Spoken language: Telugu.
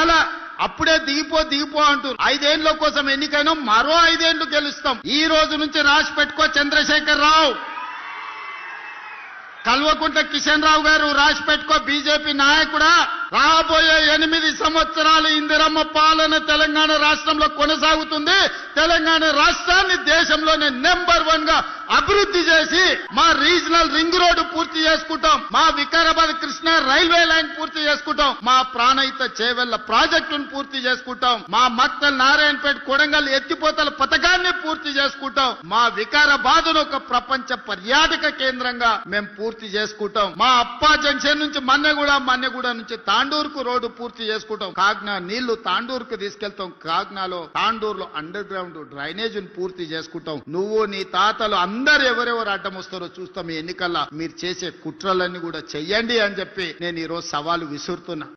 చేయాలా? అప్పుడే దిగిపో దిగిపో అంటూ ఐదేండ్ల కోసం ఎన్నికైనా మరో ఐదేండ్లు గెలుస్తాం. ఈ రోజు నుంచి రాసి పెట్టుకో చంద్రశేఖర్ రావు. కల్వకుంట కిషన్ రావు గారు రాసి పెట్టుకో బీజేపీ నాయకుడా రాబోయే ఎనిమిది సంవత్సరాలు ఇందిరమ్మ పాలన తెలంగాణ రాష్ట్రంలో కొనసాగుతుంది. తెలంగాణ రాష్ట్రాన్ని దేశంలోనే నెంబర్ వన్గా అభివృద్ధి చేసి మా రీజనల్ రింగ్ రోడ్డు పూర్తి చేసుకుంటాం. మా వికారాబాద్ కృష్ణ రైల్వే లైన్ పూర్తి చేసుకుంటాం. మా ప్రాణహిత చేవెళ్ళ ప్రాజెక్టును పూర్తి చేసుకుంటాం. మా మక్తల్ నారాయణపేట కొడంగల్ ఎత్తిపోతల పథకాన్ని పూర్తి చేసుకుంటాం. మా వికారాబాద్ను ఒక ప్రపంచ పర్యాటక కేంద్రంగా మేము పూర్తి చేసుకుంటాం. మా అప్పా జంక్షన్ నుంచి మన్నెగూడ మన్నెగూడ నుంచి తాండూరుకు రోడ్డు పూర్తి చేసుకుంటాం. కాగ్నా నీళ్ళు తాండూరుకు తీసుకెళ్తాం. కాగ్నాలో తాండూరులో అండర్ గ్రౌండ్ డ్రైనేజ్ పూర్తి చేసుకుంటాం. నువ్వు నీ తాతలు అందరు ఎవరెవరు అడ్డం వస్తారో చూస్తాం. ఈ ఎన్నికల్లో మీరు చేసే కుట్రలన్నీ కూడా చెయ్యండి అని చెప్పి నేను ఈరోజు సవాలు విసురుతున్నా.